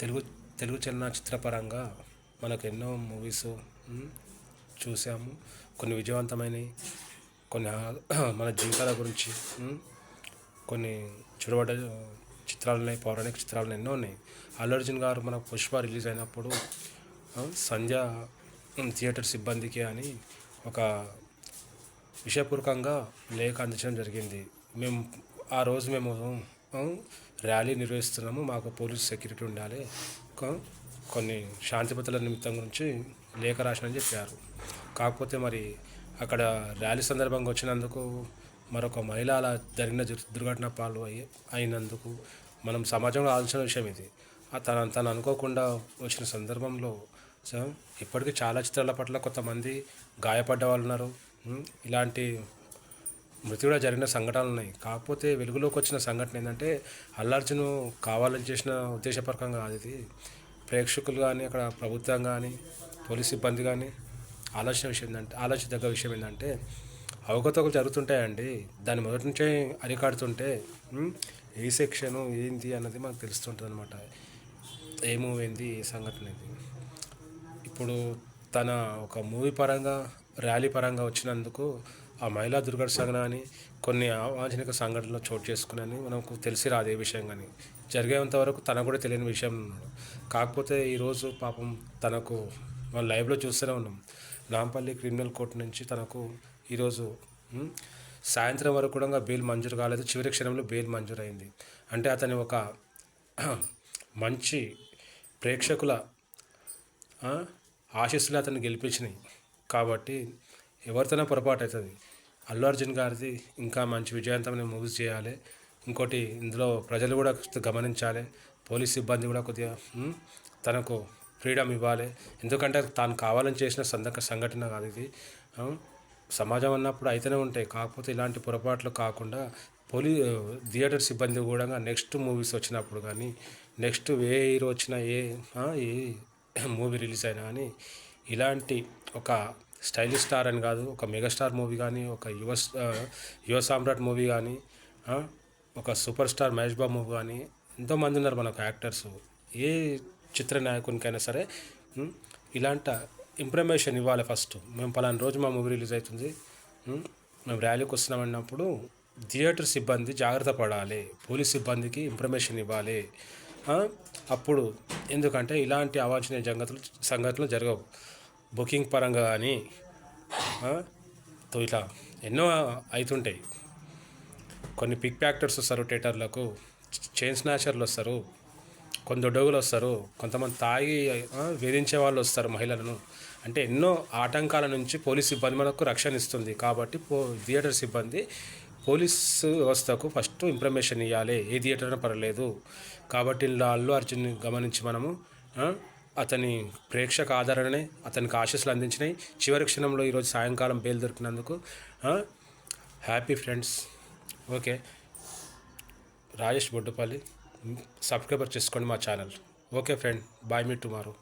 తెలుగు తెలుగు చలనచిత్ర పరంగా మనకు ఎన్నో మూవీస్ చూసాము. కొన్ని విజయవంతమైనవి కొన్ని మన జీవితాల గురించి కొన్ని చూడబడ్డ చిత్రాలు ఉన్నాయి పౌరాణిక చిత్రాలు ఎన్నో ఉన్నాయి. అల్లు అర్జున్ గారు మన పుష్ప రిలీజ్ అయినప్పుడు సంధ్య థియేటర్ సిబ్బందికి అని ఒక విషయపూర్వకంగా లేఖ అందించడం జరిగింది. మేము ఆ రోజు మేము ర్యాలీ నిర్వహిస్తున్నాము. మాకు పోలీస్ సెక్యూరిటీ ఉండాలి. కొన్ని శాంతి భద్రతల నిమిత్తం గురించి లేఖ రాసినని చెప్పారు. కాకపోతే మరి అక్కడ ర్యాలీ సందర్భంగా వచ్చినందుకు మరొక మహిళ అలా జరిగిన దుర్- దుర్ఘటన పాలు అయ్యి అయినందుకు మనం సమాజంలో ఆలోచన విషయం ఇది. తన తను అనుకోకుండా వచ్చిన సందర్భంలో సో ఇప్పటికీ చాలా చిత్రాల పట్ల కొంతమంది గాయపడ్డ వాళ్ళు ఉన్నారు ఇలాంటి మృతి కూడా జరిగిన సంఘటనలు ఉన్నాయి కాకపోతే వెలుగులోకి వచ్చిన సంఘటన ఏంటంటే అల్లార్జును కావాలని చేసిన ఉద్దేశపరకంగా కాదు ఇది. ప్రేక్షకులు కానీ అక్కడ ప్రభుత్వం కానీ పోలీస్ సిబ్బంది కానీ ఆలోచన విషయం ఏంటంటే ఆలోచించదగ్గ విషయం ఏంటంటే అవకతవకలు జరుగుతుంటాయండి. దాన్ని మొదటి నుంచే అరికాడుతుంటే ఏ సెక్షను ఏంటి అన్నది మనకు తెలుస్తుంటుంది అనమాట ఏ మూవీ ఏంది ఏ సంఘటన ఏంది. ఇప్పుడు తన ఒక మూవీ పరంగా ర్యాలీ పరంగా వచ్చినందుకు ఆ మహిళా దుర్ఘటన అని కొన్ని అవాంఛనిక సంఘటనలు చోటు చేసుకున్నాయని మనకు తెలిసి రాదు ఏ విషయం కానీ. జరిగేంత వరకు తనకు కూడా తెలియని విషయం ఉన్నాడు. కాకపోతే ఈరోజు పాపం తనకు మనం లైవ్లో చూస్తూనే ఉన్నాం. నాంపల్లి క్రిమినల్ కోర్టు నుంచి తనకు ఈరోజు సాయంత్రం వరకు కూడా బెయిల్ మంజూరు కాలేదు. చివరి క్షణంలో బెయిల్ మంజూరైంది. అంటే అతని ఒక మంచి ప్రేక్షకుల ఆశీస్సులు అతన్ని గెలిపించినాయి. కాబట్టి ఎవరితోనే పొరపాటు అవుతుంది. అల్లు అర్జున్ గారిది ఇంకా మంచి విజయవంతమైన మూవీస్ చేయాలి. ఇంకోటి ఇందులో ప్రజలు కూడా గమనించాలి. పోలీస్ సిబ్బంది కూడా కొద్దిగా తనకు ఫ్రీడమ్ ఇవ్వాలి. ఎందుకంటే తాను కావాలని చేసిన సందక సంఘటన కాదు ఇది. సమాజం అన్నప్పుడు అయితేనే ఉంటాయి. కాకపోతే ఇలాంటి పొరపాట్లు కాకుండా పోలీ థియేటర్ సిబ్బంది కూడా నెక్స్ట్ మూవీస్ వచ్చినప్పుడు కానీ నెక్స్ట్ ఏ హీరో వచ్చినా ఏ ఏ మూవీ రిలీజ్ అయినా కానీ ఇలాంటి ఒక స్టైలిష్ స్టార్ అని కాదు ఒక మెగాస్టార్ మూవీ కానీ ఒక యువ యువ సామ్రాట్ మూవీ కానీ ఒక super star Mahesh Babu movie కానీ ఎంతోమంది ఉన్నారు మనకు యాక్టర్స్. ఏ చిత్ర నాయకునికైనా సరే ఇలాంటి ఇన్ఫర్మేషన్ ఇవ్వాలి ఫస్ట్. మేము పలానా రోజు మా మూవీ రిలీజ్ అవుతుంది మేము ర్యాలీకి వస్తున్నామన్నప్పుడు థియేటర్ సిబ్బంది జాగ్రత్త పడాలి పోలీస్ సిబ్బందికి ఇన్ఫర్మేషన్ ఇవ్వాలి. అప్పుడు ఎందుకంటే ఇలాంటి అవాంఛనీయ సంగతులు సంగతులు జరగవు. బుకింగ్ పరంగా కానీ తో ఇట్లా ఎన్నో అవుతుంటాయి కొన్ని పిక్ ప్యాక్టర్స్ వస్తారు థియేటర్లకు చైన్ స్నాచర్లు వస్తారు. కొంత డోగులు వస్తారు. కొంతమంది తాగి వేధించే వాళ్ళు వస్తారు మహిళలను. అంటే ఎన్నో ఆటంకాల నుంచి పోలీస్ సిబ్బంది మనకు రక్షణ ఇస్తుంది. కాబట్టి పో థియేటర్ సిబ్బంది పోలీసు వ్యవస్థకు ఫస్ట్ ఇన్ఫర్మేషన్ ఇవ్వాలి ఏ థియేటర్ అయినా పర్లేదు కాబట్టి ఇలా అల్లు అర్జున్ని గమనించి మనము అతని ప్రేక్షక ఆదరణనే అతనికి ఆశీస్సులు అందించినాయి చివరి క్షణంలో ఈరోజు సాయంకాలం బయలు దొరికినందుకు happy friends okay Rajesh Boddupalli subscriber చేసుకోండి మా ఛానల్. ఓకే ఫ్రెండ్ బాయ్ మీ టుమారో